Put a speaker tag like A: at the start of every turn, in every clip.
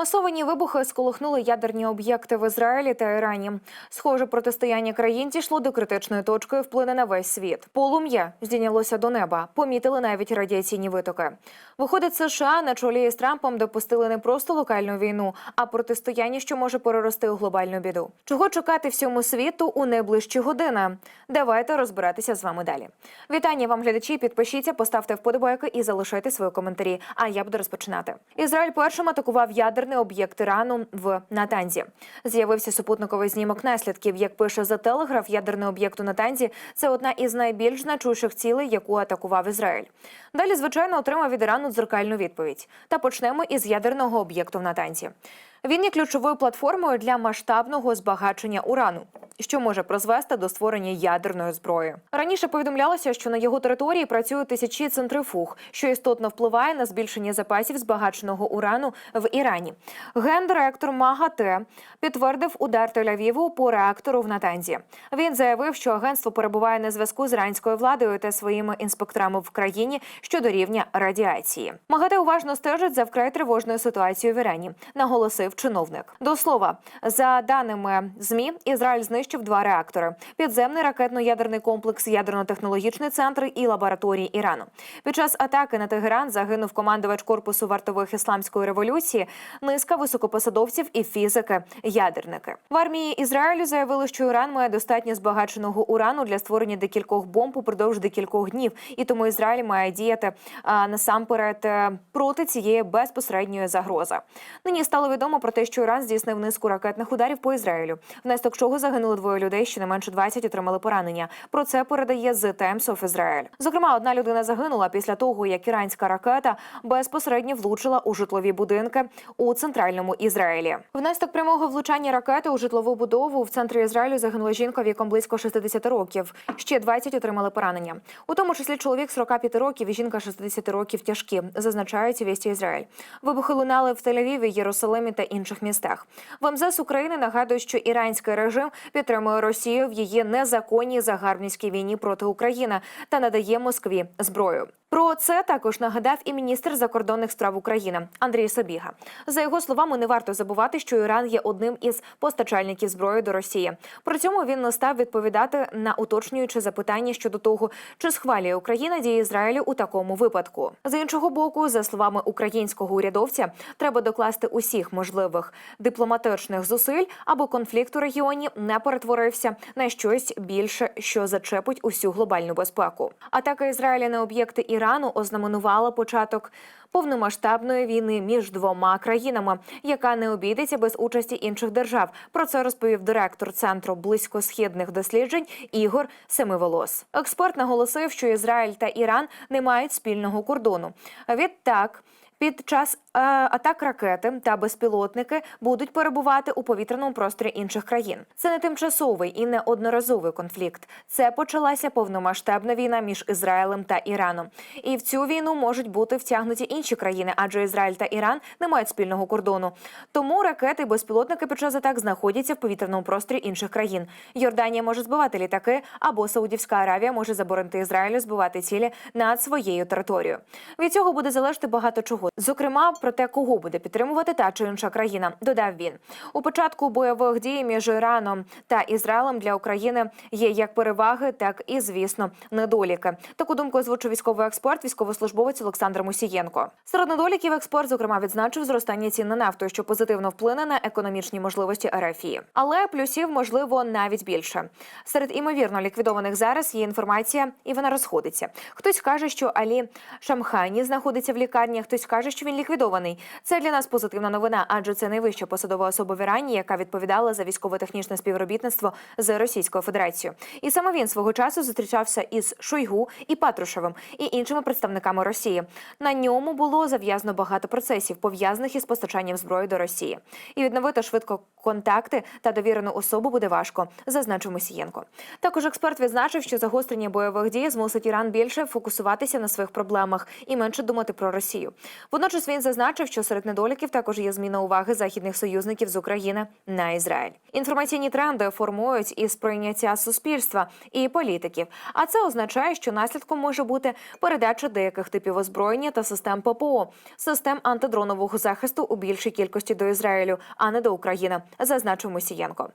A: Масовані вибухи сколихнули ядерні об'єкти в Ізраїлі та Ірані. Схоже, протистояння країн дійшло до критичної точки і вплине на весь світ. Полум'я здійнялося до неба. Помітили навіть радіаційні витоки. Виходить, США на чолі з Трампом допустили не просто локальну війну, а протистояння, що може перерости у глобальну біду. Чого чекати всьому світу у найближчі години? Давайте розбиратися з вами далі. Вітання вам, глядачі. Підпишіться, поставте вподобайки і залишайте свої коментарі. А я буду розпочинати. Ізраїль першим атакував ядерний об'єкт Ірану в Натанзі. З'явився супутниковий знімок наслідків. Як пише за телеграф, ядерний об'єкт у Натанзі це одна із найбільш значущих цілей, яку атакував Ізраїль. Далі, звичайно, отримав від Ірану дзеркальну відповідь. Та почнемо із ядерного об'єкту в Натанзі. Він є ключовою платформою для масштабного збагачення урану, що може призвести до створення ядерної зброї. Раніше повідомлялося, що на його території працюють тисячі центрифуг, що істотно впливає на збільшення запасів збагаченого урану в Ірані. Гендиректор МАГАТЕ підтвердив удар Тель-Авіву по реактору в Натанзі. Він заявив, що агентство перебуває на зв'язку з іранською владою та своїми інспекторами в країні щодо рівня радіації. МАГАТЕ уважно стежить за вкрай тривожною ситуацією в Ірані. Наголосив чиновник. До слова, за даними змі, Ізраїль знищив два реактори: підземний ракетно-ядерний комплекс, ядерно-технологічний центр і лабораторії Ірану. Під час атаки на Тегеран загинув командувач корпусу вартових ісламської революції, низка високопосадовців і фізики, ядерники. В армії Ізраїлю заявили, що Іран має достатньо збагаченого урану для створення декількох бомб упродовж декількох днів, і тому Ізраїль має діяти а, насамперед е, проти цієї безпосередньої загрози. Нині стало відомо про те, що Іран здійснив низку ракетних ударів по Ізраїлю, внаслідок чого загинули двоє людей, ще не менше 20 отримали поранення. Про це передає The Times of Israel. Зокрема, одна людина загинула після того, як іранська ракета безпосередньо влучила у житлові будинки у центральному Ізраїлі. Внаслідок прямого влучання ракети у житлову будову в центрі Ізраїлю загинула жінка віком близько 60 років. Ще 20 отримали поранення. У тому числі чоловік 45 років і жінка 60 років тяжкі, зазначають вісті Ізраїль. Вибухи лунали в Тель-Авіві, Єрусалимі та інших містах. В МЗС України нагадують, що іранський режим підтримує Росію в її незаконній загарбницькій війні проти України та надає Москві зброю. Про це також нагадав і міністр закордонних справ України Андрій Собіга. За його словами, не варто забувати, що Іран є одним із постачальників зброї до Росії. При цьому він не став відповідати на уточнюючі запитання щодо того, чи схвалює Україна дії Ізраїлю у такому випадку. З іншого боку, за словами українського урядовця, треба докласти усіх можливих дипломатичних зусиль, аби конфлікт у регіоні не перетворився на щось більше, що зачепить усю глобальну безпеку. Атака Ізраїля на об'єкти Ірану ознаменувала початок повномасштабної війни між двома країнами, яка не обійдеться без участі інших держав. Про це розповів директор центру близькосхідних досліджень Ігор Семиволос. Експерт наголосив, що Ізраїль та Іран не мають спільного кордону. Відтак. Під час е, атак ракети та безпілотники будуть перебувати у повітряному просторі інших країн. Це не тимчасовий і не одноразовий конфлікт. Це почалася повномасштабна війна між Ізраїлем та Іраном. І в цю війну можуть бути втягнуті інші країни, адже Ізраїль та Іран не мають спільного кордону. Тому ракети і безпілотники під час атак знаходяться в повітряному просторі інших країн. Йорданія може збивати літаки, або Саудівська Аравія може заборонити Ізраїлю збивати цілі над своєю територією. Від цього буде залежати багато чого. Зокрема, про те, кого буде підтримувати та чи інша країна, додав він. У початку бойових дій між Іраном та Ізраїлем для України є як переваги, так і звісно недоліки. Таку думку озвучив військовий експерт, військовослужбовець Олександр Мусієнко. Серед недоліків експерт зокрема відзначив зростання цін на нафту, що позитивно вплине на економічні можливості РФІ. Але плюсів можливо навіть більше. Серед імовірно ліквідованих зараз є інформація, і вона розходиться. Хтось каже, що Алі Шамхані знаходиться в лікарні, хтось каже, що він ліквідований. Це для нас позитивна новина, адже це найвища посадова особа в Ірані, яка відповідала за військово-технічне співробітництво з Російською Федерацією. І саме він свого часу зустрічався із Шойгу і Патрушевим і іншими представниками Росії. На ньому було зав'язано багато процесів, пов'язаних із постачанням зброї до Росії. І відновити швидко контакти та довірену особу буде важко, зазначив Мусієнко. Також експерт відзначив, що загострення бойових дій змусить Іран більше фокусуватися на своїх проблемах і менше думати про Росію. Водночас він зазначив, що серед недоліків також є зміна уваги західних союзників з України на Ізраїль. Інформаційні тренди формують і сприйняття суспільства і політиків. А це означає, що наслідком може бути передача деяких типів озброєння та систем ППО, систем антидронового захисту у більшій кількості до Ізраїлю, а не до України, зазначив Мусієнко.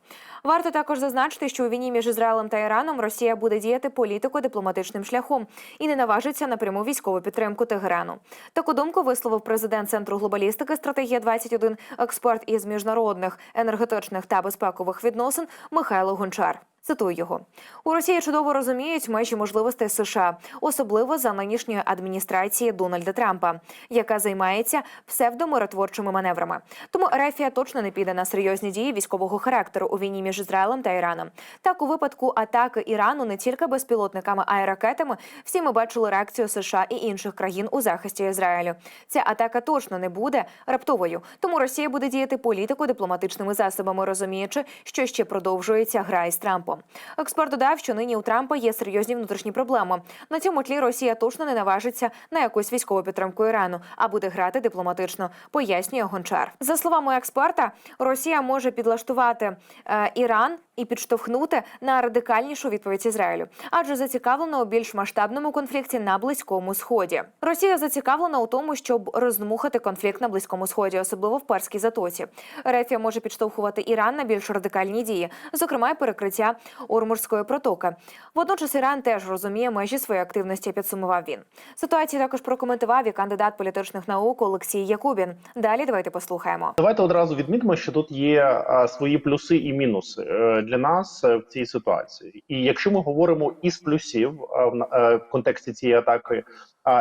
A: Варто також зазначити, що у війні між Ізраїлем та Іраном Росія буде діяти політико-дипломатичним шляхом і не наважиться на пряму військову підтримку Тегерану. Таку думку висловив президент центру глобалістики стратегія 21 експерт із міжнародних енергетичних та безпекових відносин Михайло Гончар. Цитую його у Росії чудово розуміють межі можливостей США, особливо за нинішньої адміністрації Дональда Трампа, яка займається псевдомиротворчими маневрами. Тому Ерефія точно не піде на серйозні дії військового характеру у війні між Ізраїлем та Іраном. Так, у випадку атаки Ірану не тільки безпілотниками, а й ракетами, всі ми бачили реакцію США і інших країн у захисті Ізраїлю. Ця атака точно не буде раптовою, тому Росія буде діяти політико-дипломатичними засобами, розуміючи, що ще продовжується гра із Трампом. Експерт додав, що нині у Трампа є серйозні внутрішні проблеми. На цьому тлі Росія точно не наважиться на якусь військову підтримку Ірану, а буде грати дипломатично, пояснює Гончар. За словами експерта, Росія може підлаштувати е, Іран і підштовхнути на радикальнішу відповідь Ізраїлю, адже зацікавлена у більш масштабному конфлікті на близькому сході. Росія зацікавлена у тому, щоб роздмухати конфлікт на близькому сході, особливо в перській затоці. Рефія може підштовхувати Іран на більш радикальні дії, зокрема перекриття Ормурської протоки. Водночас Іран теж розуміє межі своєї активності. Підсумував він. Ситуацію також прокоментував і кандидат політичних наук Олексій Якубін. Далі давайте послухаємо.
B: Давайте одразу відмітимо, що тут є свої плюси і мінуси е, для нас е, в цій ситуації. І якщо ми говоримо із плюсів в е, контексті цієї атаки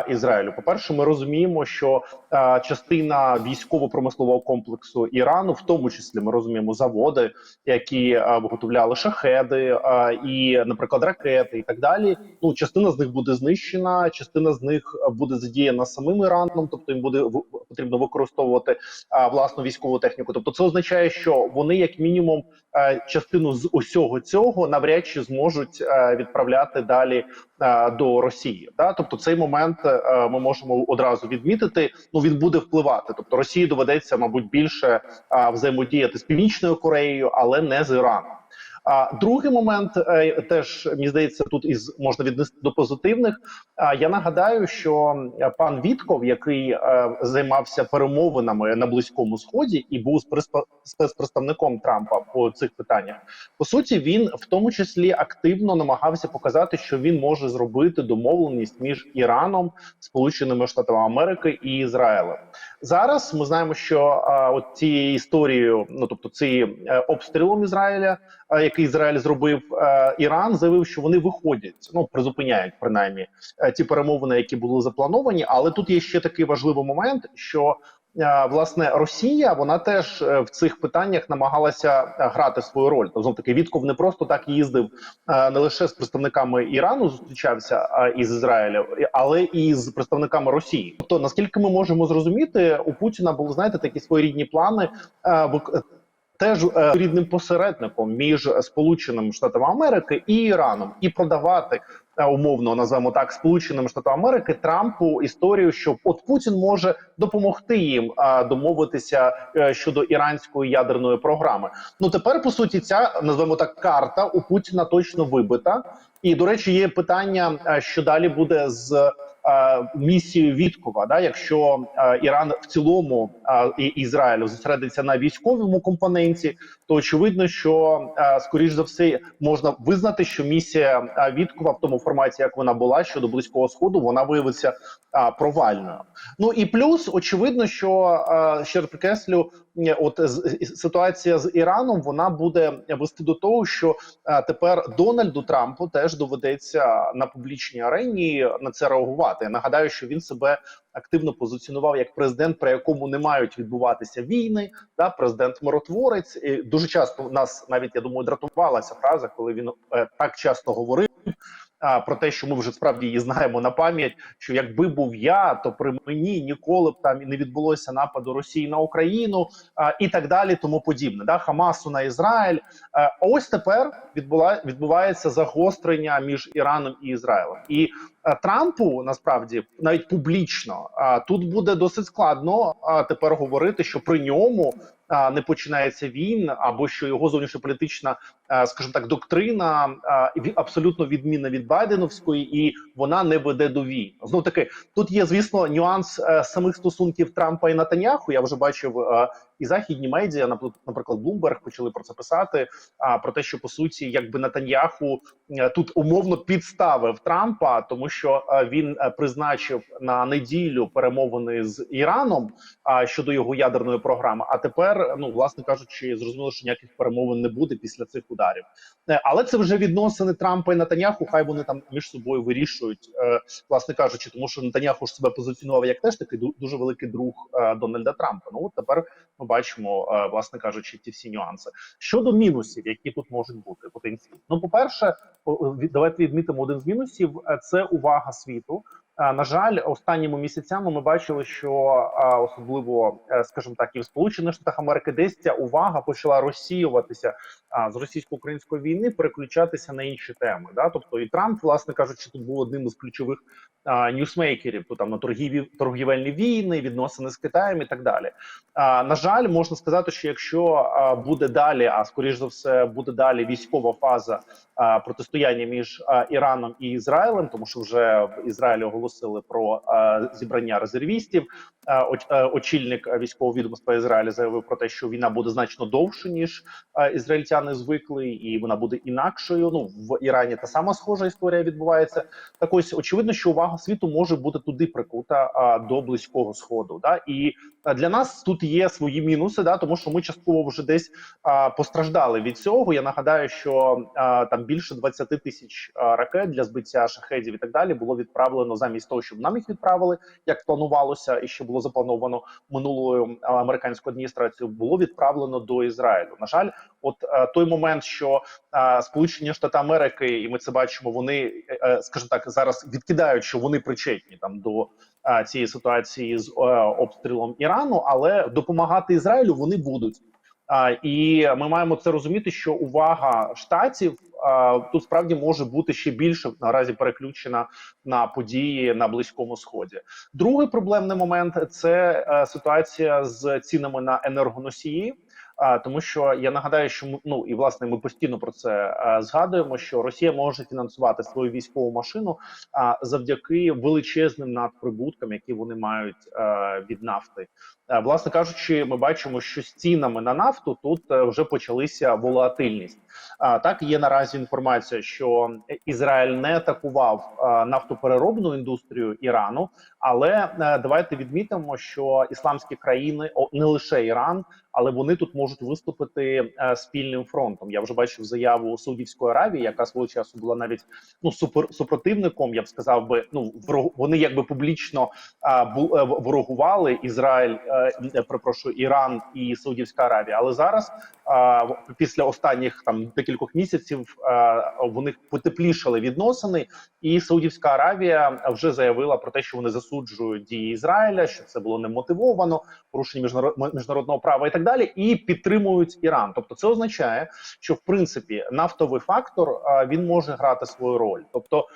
B: Ізраїлю, по перше, ми розуміємо, що частина військово-промислового комплексу Ірану, в тому числі ми розуміємо заводи, які виготовляли шахеди і, наприклад, ракети і так далі. Ну, частина з них буде знищена, частина з них буде задіяна самим Іраном, тобто їм буде потрібно використовувати власну військову техніку. Тобто, це означає, що вони, як мінімум, частину з усього цього навряд чи зможуть відправляти далі до Росії. Да? Тобто, цей момент е, ми можемо одразу відмітити. Ну він буде впливати. Тобто Росії доведеться, мабуть, більше е, взаємодіяти з північною Кореєю, але не з Іраном. А другий момент е, теж мені здається, тут із можна віднести до позитивних. А я нагадаю, що е, пан Вітков, який е, займався перемовинами на близькому сході і був спецпредставником Трампа по цих питаннях, по суті, він в тому числі активно намагався показати, що він може зробити домовленість між Іраном, Сполученими Штатами Америки і Ізраїлем. Зараз ми знаємо, що а, от цією історією, ну тобто цим е, обстрілом Ізраїля, а, який Ізраїль зробив, е, Іран заявив, що вони виходять, ну призупиняють принаймні е, ті перемовини, які були заплановані. Але тут є ще такий важливий момент, що е, власне Росія вона теж е, в цих питаннях намагалася е, грати свою роль. Тобто, знов таки Вітков не просто так їздив е, не лише з представниками Ірану, зустрічався е, із Ізраїлем, але і з представниками Росії. Тобто, наскільки ми можемо зрозуміти, у Путіна були знаєте такі своєрідні плани. е, вик- Теж е, рідним посередником між Сполученими Штатами Америки і Іраном, і продавати е, умовно назвемо так Сполученими Штатам Америки Трампу історію, що от Путін може допомогти їм домовитися е, щодо іранської ядерної програми. Ну тепер по суті ця називаємо так карта у Путіна точно вибита. І до речі, є питання, е, що далі буде з е, місією Віткова. Да, якщо е, Іран в цілому е, і Ізраїль зосередиться на військовому компоненті, то очевидно, що скоріш за все можна визнати, що місія Віткова в тому форматі, як вона була щодо близького сходу, вона виявиться провальною. Ну і плюс, очевидно, що ще раз підкреслю, е, от ситуація з Іраном вона буде вести до того, що тепер Дональду Трампу теж доведеться на публічній арені на це реагувати. Я нагадаю, що він себе активно позиціонував як президент, при якому не мають відбуватися війни, да президент миротворець. І дуже часто нас навіть я думаю дратувалася фраза, коли він е, так часто говорив. а, про те, що ми вже справді її знаємо на пам'ять. Що якби був я, то при мені ніколи б там і не відбулося нападу Росії на Україну а, і так далі, тому подібне. Да, Хамасу на Ізраїль. А ось тепер відбула відбувається загострення між Іраном і Ізраїлем. І Трампу насправді навіть публічно а, тут буде досить складно тепер говорити, що при ньому не починається він, або що його зовнішньополітична, скажімо так, доктрина абсолютно відмінна від Байденовської, і вона не веде до війн. Знов таки, тут є звісно нюанс е, самих стосунків Трампа і Натаняху. Я вже бачив е, і західні медіа, напр- наприклад, Bloomberg, почали про це писати. А про те, що по суті, якби Натаньяху е, тут умовно підставив Трампа, тому що е, він е, призначив на неділю перемовини з Іраном а, щодо його ядерної програми. А тепер, ну власне кажучи, зрозуміло, що ніяких перемовин не буде після цих ударів. Але це вже відносини Трампа і Натаняху. Хай вони там між собою вирішують, власне кажучи, тому що Натаняху ж себе позиціонував як теж такий ду- дуже великий друг Дональда Трампа. Ну от тепер ми бачимо, е, власне кажучи, ті всі нюанси щодо мінусів, які тут можуть бути потенційно. Ну, по перше, давайте відмітимо один з мінусів: е, це увага світу. На жаль, останніми місяцями ми бачили, що особливо, е, скажімо так, і в Сполучених Штатах Америки десь ця увага почала розсіюватися з російсько-української війни, переключатися на інші теми. Да? Тобто, і Трамп, власне кажучи, тут був одним із ключових ньюсмейкерів, то там на торгіві торгівельні війни, відносини з Китаєм і так далі. А, на жаль, можна сказати, що якщо буде далі, а скоріш за все буде далі військова фаза протистояння між Іраном і Ізраїлем, тому що вже в Ізраїлі оголосили про зібрання резервістів. А, очільник військового відомства Ізраїля заявив про те, що війна буде значно довше ніж ізраїльтяни звикли, і вона буде інакшою. Ну в Ірані та сама схожа історія відбувається. Так ось очевидно, що увага світу може бути туди прикута до близького сходу. Да? І для нас тут є свої мінуси, да, тому що ми частково вже десь постраждали від цього. Я нагадаю, що там більше 20 тисяч ракет для збиття шахедів і так далі було відправлено замість того, щоб нам їх відправили, як планувалося, і ще було заплановано минулою американською адміністрацією. Було відправлено до Ізраїлю. На жаль, от е, той момент, що е, Сполучені Штати Америки, і ми це бачимо, вони е, скажімо так зараз відкидають, що вони причетні там до цієї ситуації з обстрілом Ірану, але допомагати Ізраїлю вони будуть. І ми маємо це розуміти, що увага штатів тут справді може бути ще більше наразі переключена на події на близькому сході. Другий проблемний момент це е, ситуація з цінами на енергоносії. А тому, що я нагадаю, що ну і власне ми постійно про це згадуємо, що Росія може фінансувати свою військову машину а завдяки величезним надприбуткам, які вони мають від нафти. Власне кажучи, ми бачимо, що з цінами на нафту тут е, вже почалися волатильність. А так є наразі інформація, що Ізраїль не атакував нафтопереробну індустрію Ірану, але е, давайте відмітимо, що ісламські країни, о, не лише Іран, але вони тут можуть виступити е, спільним фронтом. Я вже бачив заяву Саудівської Аравії, яка свого часу була навіть ну супер супротивником. Я б сказав би, ну вони якби публічно е, ворогували Ізраїль, е, перепрошую, Іран і Саудівська Аравія. Але зараз після останніх там декількох місяців а, вони потеплішали відносини, і Саудівська Аравія вже заявила про те, що вони засуджують дії Ізраїля, що це було немотивовано, порушення міжнарод- міжнародного права і так далі, і підтримують Іран. Тобто, це означає, що в принципі нафтовий фактор він може грати свою роль. Тобто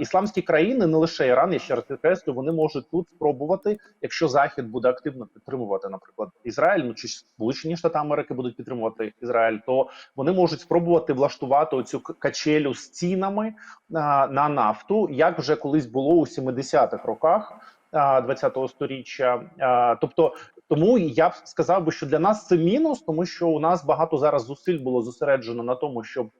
B: ісламські країни, не лише Іран, я ще раз підкреслю, вони можуть тут спробувати, якщо Захід буде активно підтримувати, наприклад, Ізраїль, ну чи Сполучені Штати Америки будуть підтримувати Ізраїль, то вони можуть спробувати влаштувати оцю качелю з цінами а, на нафту, як вже колись було у 70-х роках. а, 20-го сторіччя, тобто тому я б сказав би, що для нас це мінус, тому що у нас багато зараз зусиль було зосереджено на тому, щоб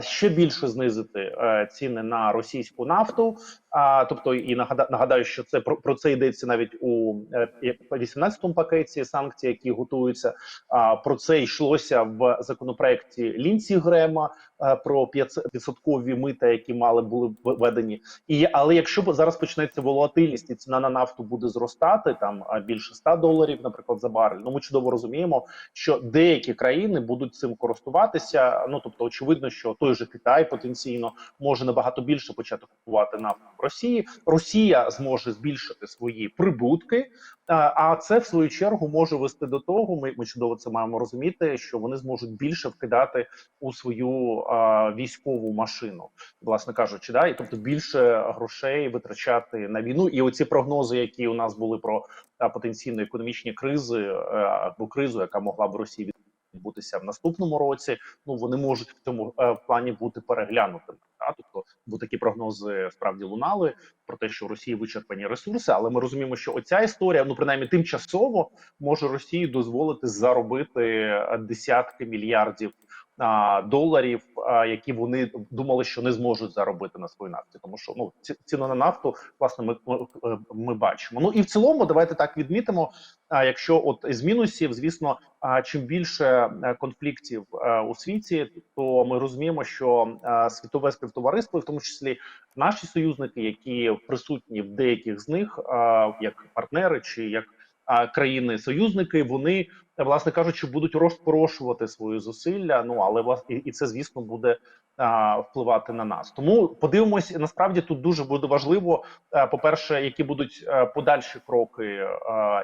B: ще більше знизити е, ціни на російську нафту. А тобто, і нагада- нагадаю, що це про, це йдеться навіть у е, 18-му пакеті санкцій, які готуються. А про це йшлося в законопроекті Лінці Грема е, про 500-відсоткові мита, які мали були введені. І але якщо зараз почнеться волатильність і ціна на нафту буде зростати там більше 100 доларів доларів, наприклад, за барель. Ну ми чудово розуміємо, що деякі країни будуть цим користуватися. Ну тобто, очевидно, що той же Китай потенційно може набагато більше почати купувати нафту в Росії. Росія зможе збільшити свої прибутки. А а це в свою чергу може вести до того. Ми, ми чудово це маємо розуміти, що вони зможуть більше вкидати у свою а, військову машину, власне кажучи, да, і тобто більше грошей витрачати на війну. І оці прогнози, які у нас були про а, потенційно економічні кризи е, або кризу, яка могла б Росії відбутися в наступному році. Ну вони можуть в цьому е, плані бути переглянутими. Та Тобто, бо такі прогнози справді лунали про те, що Росії вичерпані ресурси, але ми розуміємо, що оця історія, ну принаймні тимчасово, може Росії дозволити заробити е, десятки мільярдів а, доларів, а, які вони думали, що не зможуть заробити на свої нафті, тому що ну ціну на нафту, власне, ми, ми, ми бачимо. Ну і в цілому, давайте так відмітимо. А якщо от з мінусів, звісно, а чим більше е, конфліктів е, у світі, то ми розуміємо, що е, світове співтовариство, і в тому числі наші союзники, які присутні в деяких з них, е, як партнери чи як е, країни-союзники, вони власне кажучи, будуть розпорошувати свої зусилля. Ну але влас- і, це звісно буде а, впливати на нас. Тому подивимось, насправді тут дуже буде важливо. е, По-перше, які будуть е, подальші кроки е,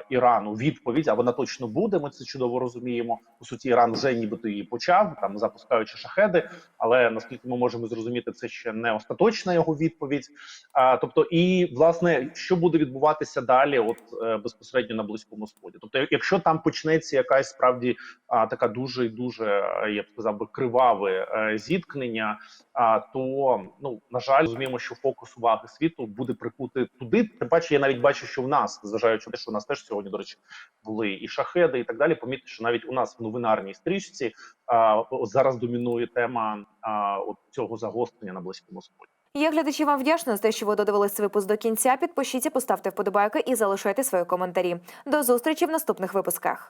B: Ірану. Відповідь, а вона точно буде. Ми це чудово розуміємо. По суті, Іран вже нібито її почав там, запускаючи шахеди. Але наскільки ми можемо зрозуміти, це ще не остаточна його відповідь. А, тобто, і власне, що буде відбуватися далі, от е, безпосередньо на близькому сході. Тобто, якщо там почнеться якась справді а, така дуже дуже, е, я б сказав би, криваве е, зіткнення, а то ну на жаль, розуміємо, що фокус уваги світу буде прикути туди. Тим паче, я навіть бачу, що в нас, зважаючи на те, що у нас теж сьогодні, до речі, були і шахеди, і так далі. Помітьте, що навіть у нас в новинарній стрічці а, от зараз домінує тема а, от цього загострення на близькому сході.
A: Я глядачі вам вдячна за те, що ви додивились випуск до кінця. Підпишіться, поставте вподобайки і залишайте свої коментарі. До зустрічі в наступних випусках.